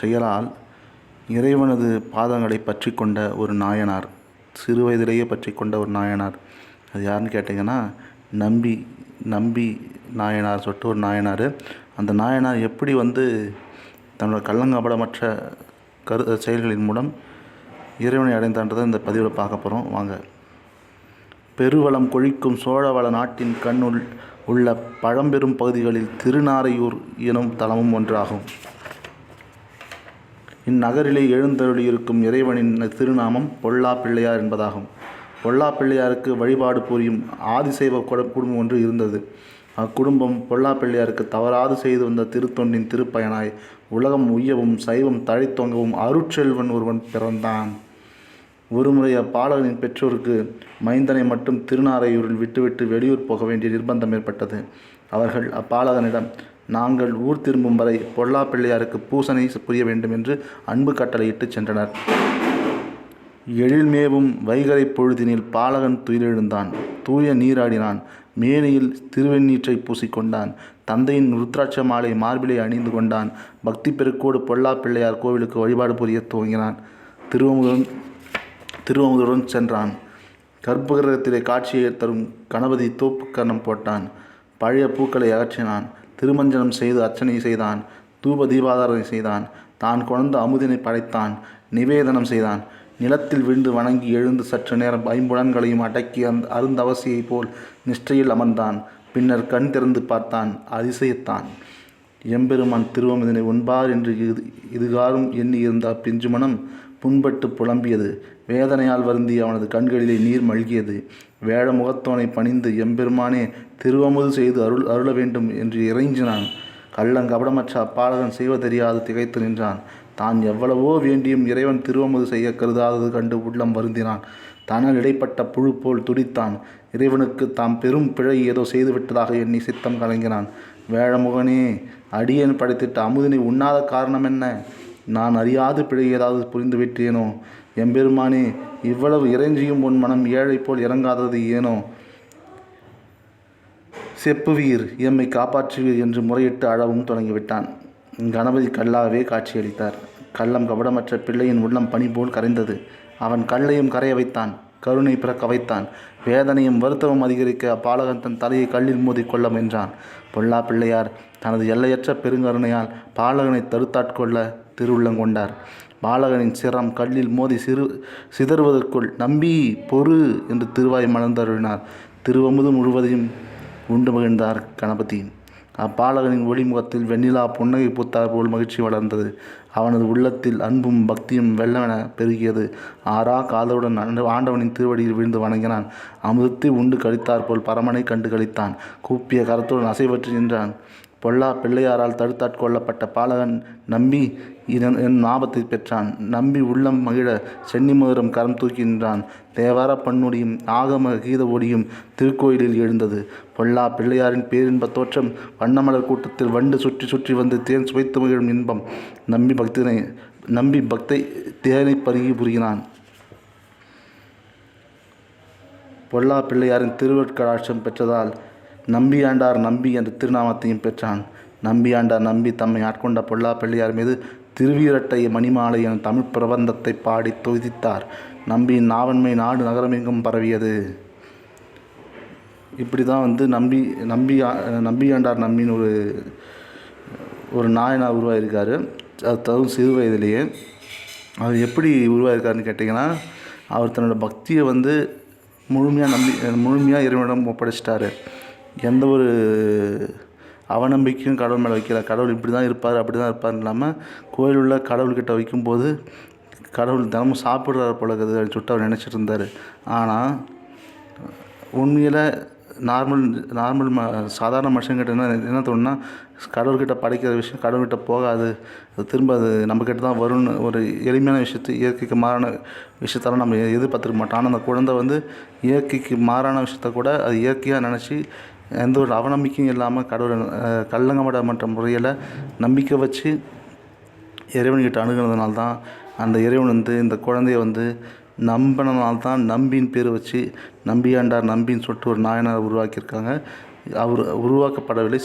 செயலால் இறைவனது பாதங்களை பற்றி கொண்ட ஒரு நாயனார் சிறு வயதிலேயே பற்றி கொண்ட ஒரு நாயனார். அது யாருன்னு கேட்டிங்கன்னா நம்பி நம்பி நாயனார் சொல்லிட்டு ஒரு நாயனார். அந்த நாயனார் எப்படி வந்து தன்னோட கள்ளங்கபடமற்ற கரு செயல்களின் மூலம் இறைவனை அடைந்தான்றதை இந்த பதிவில் பார்க்க போகிறோம் வாங்க. பெருவளம் கொழிக்கும் சோழவள நாட்டின் கண்ணுள் உள்ள பழம்பெரும் பகுதிகளில் திருநாரையூர் எனும் தலமும் ஒன்றாகும். இந்நகரிலே எழுந்தருளியிருக்கும் இறைவனின் திருநாமம் பொல்லா பிள்ளையார் என்பதாகும். பொல்லா பிள்ளையாருக்கு வழிபாடு புரியும் ஆதிசைவ குடும்பம் ஒன்று இருந்தது. அக்குடும்பம் பொல்லா பிள்ளையாருக்கு தவறாது செய்து வந்த திருத்தொண்டின் திருப்பயனாய் உலகம் உய்யவும் சைவம் தழைத்தொங்கவும் அருட்செல்வன் ஒருவன் பிறந்தான். ஒருமுறை அப்பாலகனின் பெற்றோருக்கு மைந்தனை மட்டும் திருநாரையூரில் விட்டுவிட்டு வெளியூர் போக வேண்டிய நிர்பந்தம் ஏற்பட்டது. அவர்கள் அப்பாலகனிடம் நாங்கள் ஊர் திரும்பும் வரை பொல்லா பிள்ளையாருக்கு பூசனை புரிய வேண்டும் என்று அன்பு கட்டளையிட்டு சென்றனர். எழில்மேவும் வைகரை பொழுதினில் பாலகன் துயிலெழுந்தான். தூய நீராடினான். மேனியில் திருவெண்ணீற்றை பூசிக்கொண்டான். தந்தையின் ருத்ராட்ச மாலை மார்பிலை அணிந்து கொண்டான். பக்தி பெருக்கோடு பொல்லா பிள்ளையார் கோவிலுக்கு வழிபாடு புரிய துவங்கினான். திருவமுதன் திருவமுதருடன் சென்றான். கர்ப்பகிரகத்திலே காட்சியை தரும் கணபதி தோப்பு கர்ணம் போட்டான். பழைய பூக்களை அகற்றினான். திருமஞ்சனம் செய்து அர்ச்சனை செய்தான் தூப தீபாதாரணை செய்தான் தான் குழந்த அமுதினை படைத்தான் நிவேதனம் செய்தான். நிலத்தில் விழுந்து வணங்கி எழுந்து சற்று நேரம் ஐம்புலன்களையும் அடக்கி அந்த அருந்தவசியைப் போல் நிஷ்டையில் அமர்ந்தான். பின்னர் கண் திறந்து பார்த்தான் அதிசயத்தான். எம்பெருமான் திருவமுதனை உண்பார் என்று இது இதுகாரும் எண்ணி இருந்த அப்பிஞ்சு மனம் புண்பட்டு புலம்பியது. வேதனையால் வருந்தி அவனது கண்களிலே நீர் மல்கியது. வேழ முகத்தோனை பணிந்து எம்பெருமானே திருவமுது செய்து அருள் அருள வேண்டும் என்று இறைஞ்சினான். கள்ளங்கபடமற்ற அப்பாலகன் செய்வதறியாது திகைத்து நின்றான். தான் எவ்வளவோ வேண்டியும் இறைவன் திருவமுது செய்ய கருதாதது கண்டு உள்ளம் வருந்தினான். தனால் இடைப்பட்ட புழு போல் துடித்தான். இறைவனுக்கு தாம் பெரும் பிழை ஏதோ செய்துவிட்டதாக எண்ணி சித்தம் கலங்கினான். வேழமுகனே அடியன் படைத்திட்ட அமுதினை உண்ணாத காரணம் என்ன? நான் அறியாது பிழை ஏதாவது புரிந்து விட்டேனோ எம்பெருமானே இவ்வளவு இறைஞ்சியும் உன் மனம் ஏழை போல் இறங்காதது ஏனோ? செப்புவீர் எம்மை காப்பாற்றுவீர் என்று முறையிட்டு அழவும் தொடங்கிவிட்டான். கணபதி கல்லாகவே காட்சியளித்தார். கள்ளம் கபடமற்ற பிள்ளையின் உள்ளம் பனி போல் கரைந்தது. அவன் கல்லையும் கரைய வைத்தான். கருணை பிறக்க வைத்தான். வேதனையும் வருத்தமும் அதிகரிக்க அப்பாலகன் தன் தலையை கல்லில் மோதி கொள்ள முயன்றான். பொல்லா பிள்ளையார் தனது எல்லையற்ற பெருங்கருணையால் பாலகனை தடுத்தாட்கொள்ள திருவுள்ளங்கொண்டார். பாலகனின் சிரம் கல்லில் மோதி சிறு சிதறுவதற்குள் நம்பி பொறு என்று திருவாய் மலர்ந்தருளினார். திருவமுது முழுவதையும் உண்டு மகிழ்ந்தார் கணபதி. அப்பாலகனின் ஒளிமுகத்தில் வெண்ணிலா புன்னகை பூத்தார் போல் மகிழ்ச்சி வளர்ந்தது. அவனது உள்ளத்தில் அன்பும் பக்தியும் வெள்ளமென பெருகியது. ஆறா காதலுடன் ஆண்டவனின் திருவடியில் விழுந்து வணங்கினான். அமுதத்தை உண்டு கழித்தார் போல் பரமனை கண்டு கழித்தான் கூப்பிய கரத்துடன் அசைவற்று நின்றான். பொல்லா பிள்ளையாரால் தடுத்தாட்கொள்ளப்பட்ட பாலகன் நம்பி என் ஞாபத்தை பெற்றான். நம்பி உள்ளம் மகிழ சென்னி மதுரம் கரம் தூக்கி நின்றான் தேவார பன்னுடியும் ஆகம கீத ஒடியும் திருக்கோயிலில் எழுந்தது. பொல்லா பிள்ளையாரின் பேரின்ப தோற்றம் வண்ணமலர் கூட்டத்தில் வண்டு சுற்றி சுற்றி வந்து தேன் சுவைத்து மகிழும் இன்பம். நம்பி பக்தினை நம்பி பக்தை தேனை பருகி புரிகிறான் பொல்லா பிள்ளையாரின் திருவற்கடாட்சம் பெற்றதால் நம்பியாண்டார் நம்பி என்ற திருநாமத்தையும் பெற்றான். நம்பியாண்டார் நம்பி தம்மை ஆட்கொண்ட பொல்லா பிள்ளையார் மீது திருவீரட்டை மணிமாலை என தமிழ் பிரபந்தத்தை பாடி தொகுதித்தார் நம்பியின் நாவன்மை நாடு நகரமெங்கும் பரவியது. இப்படி தான் வந்து நம்பி நம்பி நம்பியாண்டார் நம்பின்னு ஒரு ஒரு நாயனாக உருவாகியிருக்காரு அது தரும் சிறு வயதிலேயே. அவர் எப்படி உருவாகிருக்காருன்னு கேட்டிங்கன்னா அவர் தன்னோட பக்தியை வந்து முழுமையாக நம்பி முழுமையாக இறைவனிடம் ஒப்படைச்சிட்டாரு. எந்த ஒரு அவநம்பிக்கையும் கடவுள் மேலே வைக்கல கடவுள் இப்படி தான் இருப்பார் அப்படி தான் இருப்பார் இல்லாமல் கோயில் உள்ள கடவுள்கிட்ட வைக்கும்போது கடவுள் தினமும் சாப்பிட்றாரு போல இருக்குது அப்படின்னு சொல்லிட்டு அவர் நினச்சிட்டு இருந்தார் ஆனால் உண்மையில் நார்மல் நார்மல் ம சாதாரண மனுஷங்கிட்ட என்ன என்ன தோணுன்னா கடவுள்கிட்ட படைக்கிற விஷயம் கடவுள்கிட்ட போகாது. அது திரும்ப அது நம்மக்கிட்ட தான் வரும்னு ஒரு எளிமையான விஷயத்து இயற்கைக்கு மாறான விஷயத்தெல்லாம் நம்ம எதிர்பார்த்துக்க மாட்டோம். ஆனால் அந்த குழந்தை வந்து இயற்கைக்கு மாறான விஷயத்த கூட அது இயற்கையாக நினச்சி எந்த ஒரு அவநம்பிக்கையும் இல்லாமல் கடவுளை அஹ், கள்ளங்கமடமற்ற முறையில் நம்பிக்கை வச்சு இறைவன்கிட்ட அணுகுனதுனால தான் அந்த இறைவன் வந்து இந்த குழந்தைய வந்து நம்பினனால தான் நம்பின்னு பேர் வச்சு நம்பியாண்டார் நம்பின்னு சொல்லிட்டு ஒரு நாயனார் உருவாக்கியிருக்காங்க. அவர் உருவாக்கப்படவில்லை.